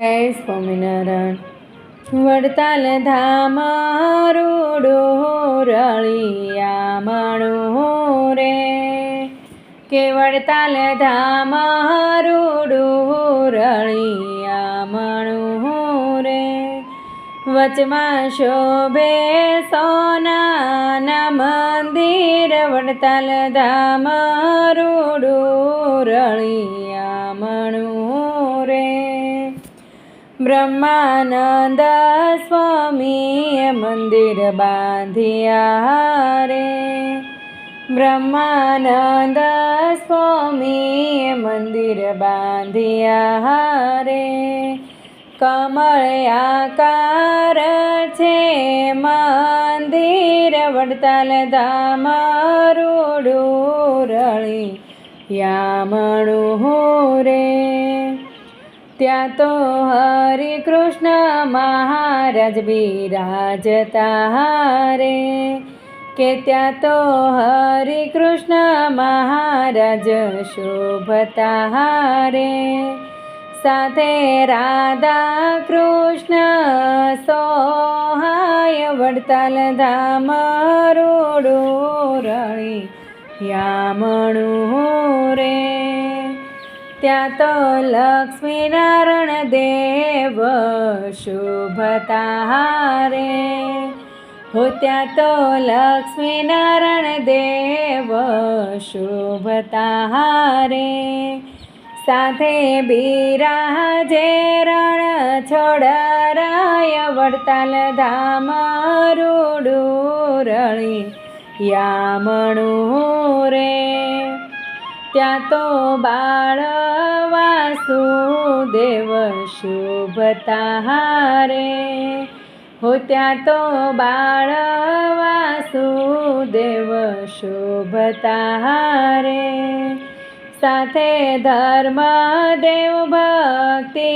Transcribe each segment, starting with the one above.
જય સ્વામિનારાયણ, વડતાલ ધામ રૂડો રળિયા માણો રે. કે વડતાલ ધામ રૂડો રળિયા માણો રે. વચમાં શોભે સોનાના મંદિર, વડતાલ ધામ રૂડો રળિયા માણો બ્રહ્માનંદ સ્વામીએ મંદિર બાંધ્યા રે. બ્રહ્માનંદ સ્વામીએ મંદિર બાંધ્યા રે. કમળ આકાર છે મંદિર વડતાલ ધામ રૂડું રળી યામણું રે. ત્યાં તો હરે કૃષ્ણ મહારાજ બિરાજતા રે કે ત્યાં તો હરે કૃષ્ણ મહારાજ શોભતા રે સાથે રાધા કૃષ્ણ સોહાય વડતાલ ધામ રોડો રણી યામણું રે. ત્યાં તો લક્ષ્મીનારાયણ દેવ શોભતા હારે. હો ત્યાં તો લક્ષ્મીનારાયણ દેવ શોભતા હારે. સાથે બિરાજે રણ છોડરાય વડતાલ ધામ રૂડું રણી યામણું રે. ત્યાં તો બાળ વાસુદેવ શુભતા હારે. હો, ત્યાં તો બાળ વાસુદેવ શુભતા હારે. સાથે ધર્મ દેવ ભક્તિ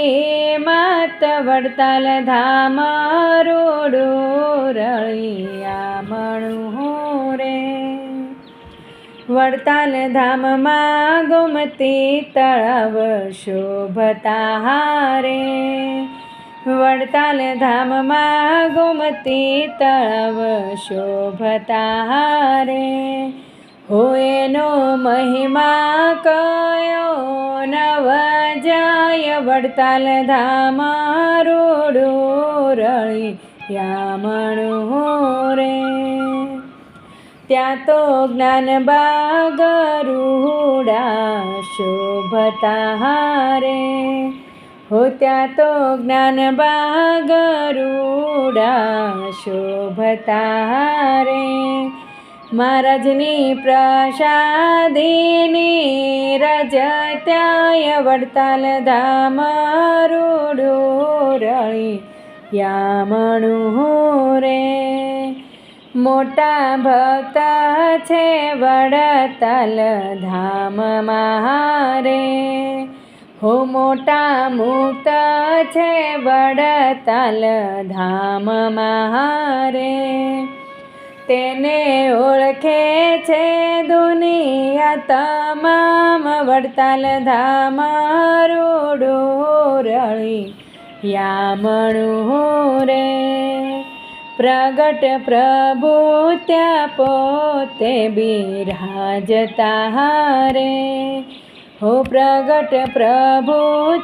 માત વડતાલ ધામ રોડું રળિયા મણું વડતાલ ધામમાં ગોમતી તળાવ શોભતા હારે. વડતાલ ધામમાં ગોમતી તળાવ શોભતા હારે. હોયનો મહિમા કયો નવ જાય વડતાલ ધામ રોડો રળી યામણું રે ત્યાં તો જ્ઞાન બાગરુડા શોભતા હારે. હો, ત્યાં તો જ્ઞાન બાગરુડા શોભતા હારે. મહારાજની પ્રસાદીની રજ ત્યાંય વડતાલ ધામ રૂડો રળી યામણું રે. મોટા ભક્ત છે વડતલ ધામ મારે. હો મોટા મુક્ત છે વડતલ ધામ મારે. તેને ઓળખે છે દુનિયા તમામ વડતાલ ધામ રોડો રળી યામણું રે. પ્રગટ પ્રભુ ત્યાં પોતે બિરાજતા હારે. હો પ્રગટ પ્રભુ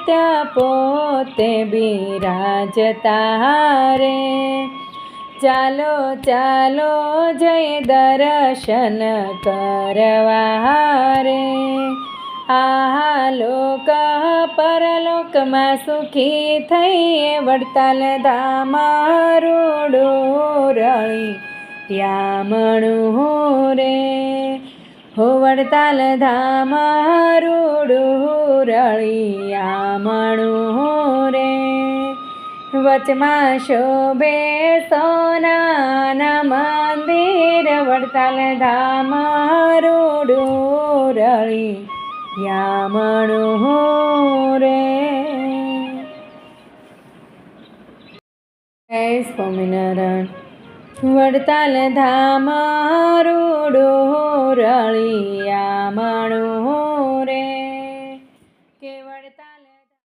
ત્યાં પોતે બિરાજતા હારે. ચાલો ચાલો જય દર્શન કરવા રે આહા લોક પરલોકમાં સુખી થઈએ, વડતાલ ધામ રોડો રળી. યામણું રે, હો વડતાલ ધામ રોડો રળી રે, વચમાં શોભે સોનાના મંદિર, વડતાલ ધામ રોડો રળી. યામણું રે? જય સ્વામિનારાયણ. વડતાલ ધામ રોડો રળી યામણું